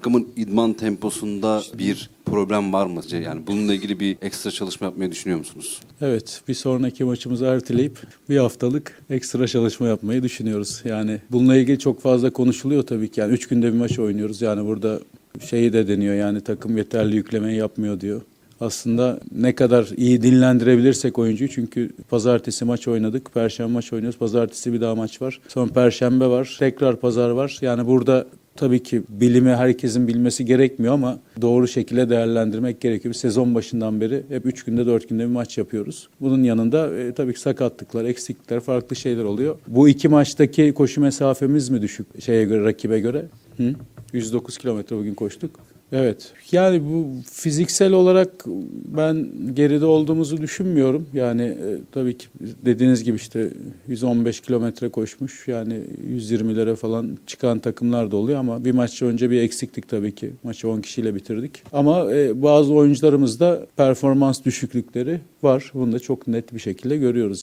takımın idman temposunda bir problem var mı? Yani bununla ilgili bir ekstra çalışma yapmayı düşünüyor musunuz? Evet, bir sonraki maçımızı erteleyip bir haftalık ekstra çalışma yapmayı düşünüyoruz. Yani bununla ilgili çok fazla konuşuluyor tabii ki. Yani üç günde bir maç oynuyoruz. Yani burada şeyi de deniyor yani takım yeterli yüklemeyi yapmıyor diyor. Aslında ne kadar iyi dinlendirebilirsek oyuncuyu çünkü pazartesi maç oynadık, perşembe maç oynuyoruz, pazartesi bir daha maç var. Sonra perşembe var, tekrar pazar var. Yani burada tabii ki bilimi herkesin bilmesi gerekmiyor ama doğru şekilde değerlendirmek gerekiyor. Sezon başından beri hep 3 günde 4 günde bir maç yapıyoruz. Bunun yanında e, tabii ki sakatlıklar, eksiklikler, farklı şeyler oluyor. Bu iki maçtaki koşu mesafemiz mi düşük şeye göre, rakibe göre? Hı? 109 kilometre bugün koştuk. Evet. Yani bu fiziksel olarak ben geride olduğumuzu düşünmüyorum. Yani e, tabii ki dediğiniz gibi işte 115 kilometre koşmuş. Yani 120'lere falan çıkan takımlar da oluyor ama bir maç önce bir eksiklik tabii ki. Maçı 10 kişiyle bitirdik. Ama e, bazı oyuncularımızda performans düşüklükleri var. Bunu da çok net bir şekilde görüyoruz.